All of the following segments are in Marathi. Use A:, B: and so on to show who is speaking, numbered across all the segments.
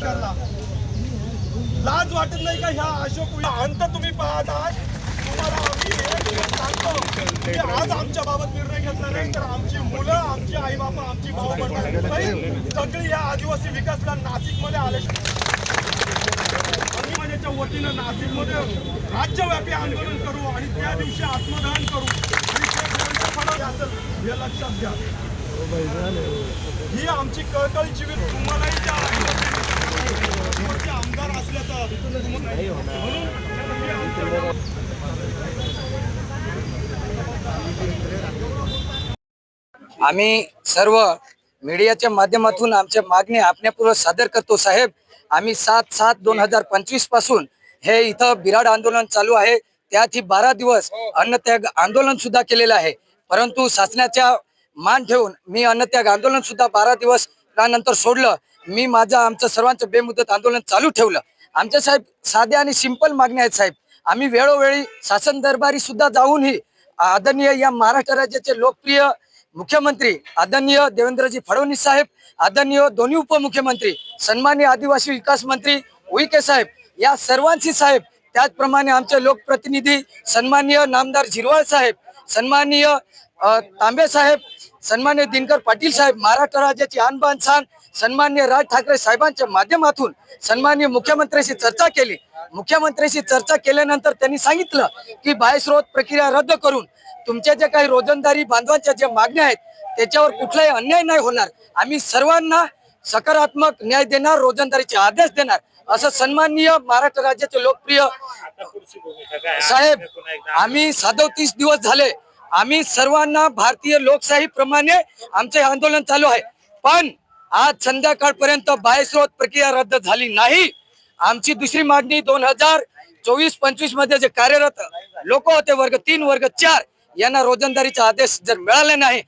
A: सरकारला लाज वाटत नाही का ह्या अशोक अंत तुम्ही पाहत आहात. तुम्हाला आम्ही सांगतो की आज आमच्या बाबत निर्णय घेतला नाही तर आमची मुलं आमची आई बाबा आमची भाऊ बहीण सगळी या आदिवासी विकासला नाशिकमध्ये आले समाजाच्या वतीनं नाशिकमध्ये राज्यव्यापी आंदोलन करू आणि त्या दिवशी आत्मदहन करू. आणि ते असेल हे लक्षात घ्या. ही आमची कळकळीची जीवित तुम्हालाही त्या आमदार
B: आम्ही सर्व मीडियाच्या माध्यमातून आमच्या मागणी आपण्यापूर्वक सादर करतो साहेब. आम्ही सात सात दोन हजार पंचवीसपासून हे इथं बिराड आंदोलन चालू आहे. त्यात ही बारा दिवस अन्नत्याग आंदोलन सुद्धा केलेलं आहे. परंतु शासनाच्या मान ठेवून मी अन्नत्याग आंदोलन सुद्धा बारा दिवस त्यानंतर सोडलं. मी माझं आमचं सर्वांचं बेमुदत आंदोलन चालू ठेवलं. आमच्या साहेब साध्या आणि सिंपल मागण्या आहेत साहेब. आम्ही वेळोवेळी शासन दरबारी सुद्धा जाऊनही आदरणीय या महाराष्ट्र राज्याचे लोकप्रिय मुख्यमंत्री आदरणीय देवेंद्रजी फडणवीस साहेब आदरणीय दोन्ही उपमुख्यमंत्री सन्मान्य आदिवासी विकास मंत्री उईके साहेब या सर्वांशी साहेब त्याचप्रमाणे आमचे लोकप्रतिनिधी सन्मान्य नामदार झिरवाळ साहेब सन्माननीय तांबे साहेब सन्मान्य दिनकर पाटील साहेब महाराष्ट्र राज्याची आणबाण छान सन्मान्य राज ठाकरे साहेबांच्या माध्यमातून सन्मान्य मुख्यमंत्र्यांशी चर्चा केली. मुख्यमंत्र्यांशी चर्चा केल्यानंतर त्यांनी सांगितलं की बाह्यस्रोत प्रक्रिया रद्द करून तुमच्या ज्या काही रोजंदारी बांधवांच्या ज्या मागण्या आहेत त्याच्यावर कुठलाही अन्याय नाही होणार. आम्ही सर्वांना सकारात्मक न्याय देणार रोजंदारीचे आदेश देणार असं सन्माननीय महाराष्ट्र राज्याचे लोकप्रिय साहेब आम्ही सदोतीस दिवस झाले आम्ही सर्वांना भारतीय लोकशाही प्रमाणे आमचे आंदोलन चालू आहे. पण आज संध्याकाळपर्यंत बायस्रोत प्रक्रिया रद्द झाली नाही. आमची दुसरी मागणी दोन हजार चोवीस पंचवीसमध्ये जे कार्यरत लोक होते वर्ग तीन वर्ग चार यांना रोजंदारीचा आदेश जर मिळाला नाही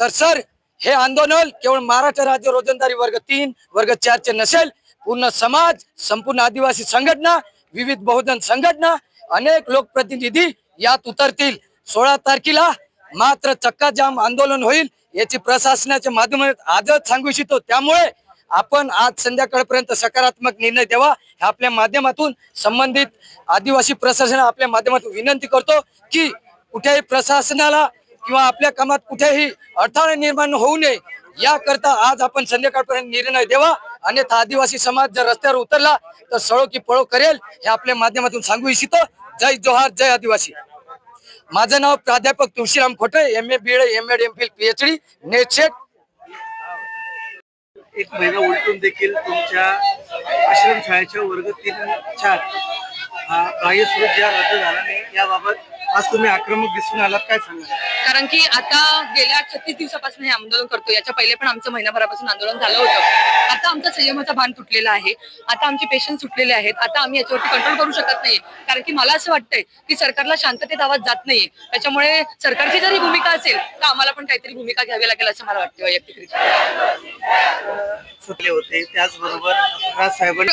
B: तर सर हे आंदोलन केवळ महाराष्ट्र राज्य रोजंदारी वर्ग तीन वर्ग चारचे नसेल पूर्ण समाज संपूर्ण आदिवासी संघटना विविध बहुजन संघटना अनेक लोकप्रतिनिधी यात उतरतील. सोळा तारखेला मात्र चक्का जाम आंदोलन होईल याची प्रशासनाच्या माध्यमात आजच सांगू इच्छितो. त्यामुळे आपण आज संध्याकाळपर्यंत सकारात्मक निर्णय द्यावा हे आपल्या माध्यमातून संबंधित आदिवासी प्रशासन आपल्या माध्यमातून विनंती करतो की कुठेही प्रशासनाला किंवा आपल्या कामात कुठेही अडथळा निर्माण होऊ नये याकरता आज आपण संध्याकाळपर्यंत निर्णय द्यावा. अन्यथा आदिवासी समाज जर रस्त्यावर उतरला तर सळो की पळो करेल हे आपल्या माध्यमातून सांगू इच्छितो. जय जोहार जय आदिवासी. माझं नाव प्राध्यापक Tulshiram Khote M A B Ed M Ed M Phil PhD D SET
C: एक महिना उलटून देखील तुमच्या आश्रमशाळेच्या वर्ग तीन चार हा बाह्यस्रोत ज्या रद्द झाला नाही याबाबत आज तुम्ही आक्रमक दिसून आलात काय सांगा
D: कारण की आता गेल्या छत्तीस दिवसापासून हे आंदोलन करतो याच्या पहिले पण आमचं महिनाभरापासून आंदोलन झालं होतं. आता आमचा संयमाचा भान तुटलेला आहे. आता आमचे पेशंट सुटलेले आहेत. आता आम्ही याच्यावरती कंट्रोल करू शकत नाही कारण की मला असं वाटतंय की सरकारला शांततेत आवाज जात नाहीये. त्याच्यामुळे सरकारची जरी भूमिका असेल तर आम्हाला पण काहीतरी भूमिका घ्यावी लागेल असं मला वाटतं वैयक्तिकरित्या.
C: सुटले होते. त्याचबरोबर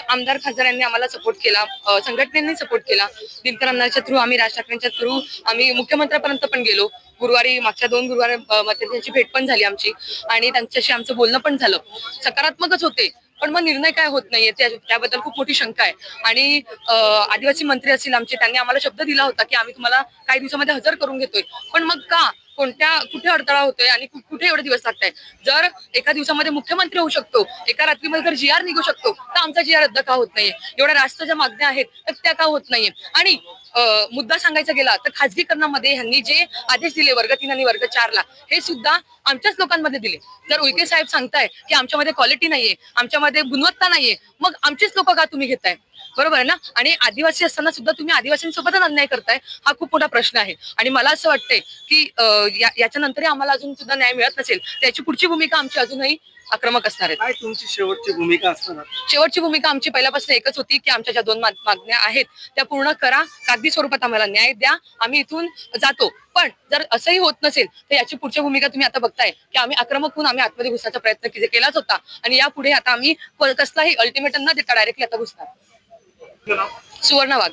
D: आमदार खासदार यांनी आम्हाला सपोर्ट केला. संघटनेने सपोर्ट केला. दिनकर अण्णाच्या थ्रू आम्ही राज ठाकरेंच्या थ्रू आम्ही मुख्यमंत्र्यापर्यंत पण गेलो. गुरुवारी मागच्या दोन गुरुवारी मध्ये त्यांची भेट पण झाली आमची. आणि त्यांच्याशी आमचं बोलणं पण झालं. सकारात्मकच होते पण मग निर्णय काय होत नाहीये त्याबद्दल खूप मोठी शंका आहे. आणि आदिवासी मंत्री असतील आमचे त्यांनी आम्हाला शब्द दिला होता की आम्ही तुम्हाला काही दिवसामध्ये हजर करून घेतोय. पण मग का? कोणत्या कुठे अडथळा होतोय आणि कुठे एवढे दिवस लागताय जर एका दिवसामध्ये मुख्यमंत्री होऊ शकतो एका रात्रीमध्ये जर जी आर निघू शकतो तर आमचा जी आर रद्द का होत नाहीये? एवढ्या राष्ट्राच्या मागण्या आहेत तर त्या का होत नाहीये? आणि मुद्दा सांगायचा गेला तर खाजगीकरणामध्ये ह्यांनी जे आदेश दिले वर्ग तीन आणि वर्ग चारला हे सुद्धा आमच्याच लोकांमध्ये दिले. जर उईके साहेब सांगताय की आमच्यामध्ये क्वालिटी नाहीये आमच्यामध्ये गुणवत्ता नाहीये मग आमचेच लोक का तुम्ही घेताय बरोबर आहे ना? आणि आदिवासी असताना सुद्धा तुम्ही आदिवासींसोबतच अन्याय करताय हा खूप मोठा प्रश्न आहे. आणि मला असं वाटतंय की याच्यानंतरही आम्हाला अजून सुद्धा न्याय मिळत नसेल त्याची पुढची भूमिका आमची अजूनही आक्रमक असणार आहे.
C: तुमची शेवटची भूमिका असणार?
D: शेवटची भूमिका आमची पहिल्यापासून एकच होती की आमच्या ज्या दोन माग- मागण्या आहेत त्या पूर्ण करा. कागदी स्वरूपात आम्हाला न्याय द्या. आम्ही इथून जातो. पण जर असंही होत नसेल तर याची पुढची भूमिका तुम्ही आता बघताय की आम्ही आक्रमक होऊन आम्ही आतमध्ये घुसण्याचा प्रयत्न केलाच होता. आणि यापुढे आता आम्ही कसलाही अल्टिमेटम न देता डायरेक्टली आता घुसणार. सुवर्ण वाघ